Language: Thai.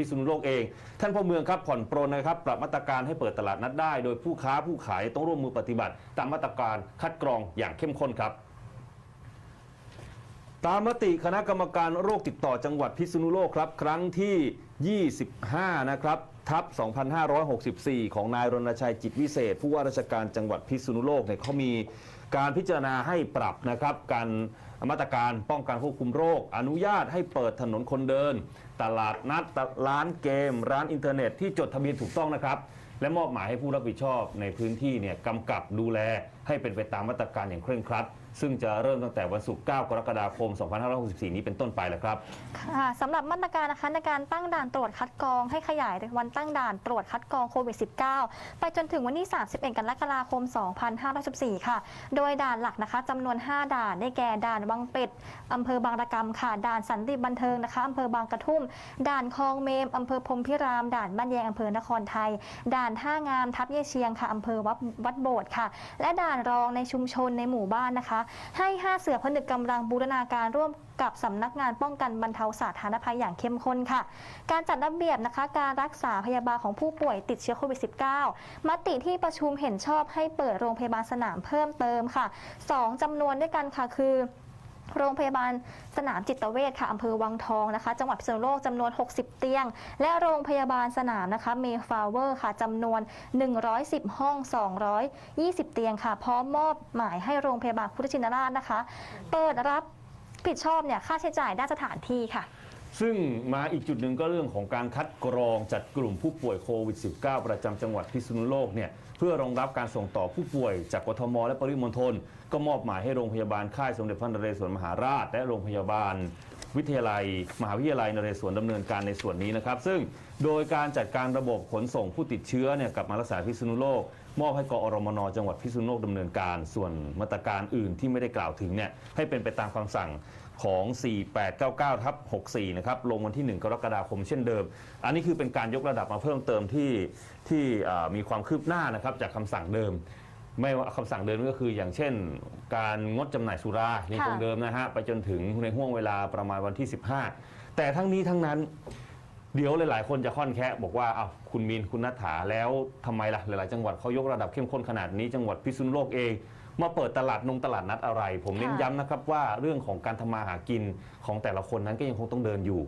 พิษณุโลกเอง ท่านพ่อเมืองครับผ่อนปรนนะครับปรับมาตรการให้เปิดตลาดนัดได้ โดยผู้ค้าผู้ขายต้องร่วมมือปฏิบัติ ตามมาตรการคัดกรองอย่างเข้มข้นครับตามมติคณะกรรมการโรคติดต่อจังหวัดพิษณุโลกครับ ครั้งที่ 25 นะครับทับ 2564 ของนายรณชัยจิตวิเศษ ผู้ว่าราชการจังหวัดพิษณุโลกเนี่ยเขามี การพิจารณาให้ปรับนะครับการมาตรการป้องกันควบคุมโรค อนุญาตให้เปิดถนนคนเดิน ตลาดนัดร้านเกม ร้านอินเทอร์เน็ตที่จดทะเบียนถูกต้องนะครับ และมอบหมายให้ผู้รับผิดชอบในพื้นที่เนี่ยกำกับดูแลให้เป็นไปตามมาตรการอย่างเคร่งครัดซึ่งจะเริ่มตั้งแต่วันศุกร์ 9 กรกฎาคม 2564 นี้เป็นต้นไปแล้วครับ ค่ะสำหรับมาตรการนะคะในการตั้งด่านตรวจคัดกรองให้ขยายวันตั้งด่านตรวจคัดกรองโควิด -19 ไปจนถึงวันที่ 31 กรกฎาคม 2514ค่ะ โดยด่านหลักนะคะจำนวน 5 ด่านได้แก่ด่านวังเป็ดอำเภอบางระกำค่ะ ด่านสันติบันเทิงนะคะอำเภอบางกระทุ่ม ด่านคลองเมมอำเภอพรมพิราม ด่านบ้านแยงอำเภอนครไทย ด่านท่างามทับเยเชียงค่ะอำเภอวัดวัดโบสถ์ค่ะ และด่านรองในชุมชนในหมู่บ้านนะคะให้ 5 เสือผนึกกำลังบูรณาการร่วมกับสำนักงานป้องกันบรรเทาสาธารณภัยอย่างเข้มข้นค่ะ การจัดระเบียบนะคะ การรักษาพยาบาลของผู้ป่วยติดเชื้อโควิด -19 มติที่ประชุมเห็นชอบให้เปิดโรงพยาบาลสนามเพิ่มเติมค่ะ 2จำนวนด้วยกันค่ะคือ โรงพยาบาลสนามจิตเวชค่ะอำเภอวังทองนะคะ จังหวัดพิษณุโลกจำนวน 60 เตียง และโรงพยาบาลสนามนะคะเมฟาเวอร์ค่ะจำนวน 110 ห้อง 220 เตียงค่ะ พร้อมมอบหมายให้โรงพยาบาลพุทธชินราชนะคะ เปิดรับผิดชอบเนี่ยค่าใช้จ่ายด้านสถานที่ค่ะ ซึ่งมาอีกจุดหนึ่งก็เรื่องของการคัดกรองจัดกลุ่มผู้ป่วยโควิด -19 ประจำจังหวัดพิษณุโลกเนี่ยเพื่อรองรับการส่งต่อผู้ป่วยจากกทม และปริมณฑลก็มอบหมายให้โรงพยาบาลค่ายสมเด็จพระนเรศวรมหาราช และโรงพยาบาล วิทยาลัย มหาวิทยาลัยนเรศวรดำเนินการในส่วนนี้นะครับ ซึ่งโดยการจัดการระบบขนส่งผู้ติดเชื้อเนี่ยกลับมารักษาพิษณุโลก มอบให้กอรมนจังหวัดพิษณุโลกดำเนินการ ส่วนมาตรการอื่นที่ไม่ได้กล่าวถึงเนี่ยให้เป็นไปตามคำสั่งของ 4899ทับ64 นะครับ ลงวันที่ 1 กรกฎาคมเช่นเดิม อันนี้คือเป็นการยกระดับมาเพิ่มเติมที่ที่มีความคืบหน้านะครับจากคำสั่งเดิม ไม่ว่าคำสั่งเดิมก็คืออย่างเช่น การงดจำหน่ายสุรายังคงเดิมนะฮะไปจนถึงในห่วงเวลาประมาณวันที่ 15 แต่ทั้งนี้ทั้งนั้น เดี๋ยวหลายๆ คนจะค่อนแคะบอกว่าอ้าวคุณมีนคุณนัฐาแล้วทำไมล่ะ หลายๆ จังหวัดเขายกระดับเข้มข้นขนาดนี้ จังหวัดพิษณุโลกเอง มาเปิดตลาดนงตลาดนัดอะไร ผมเน้นค่ะ ย้ำนะครับว่าเรื่องของการทำมาหากินของแต่ละคนนั้นก็ยังคงต้องเดินอยู่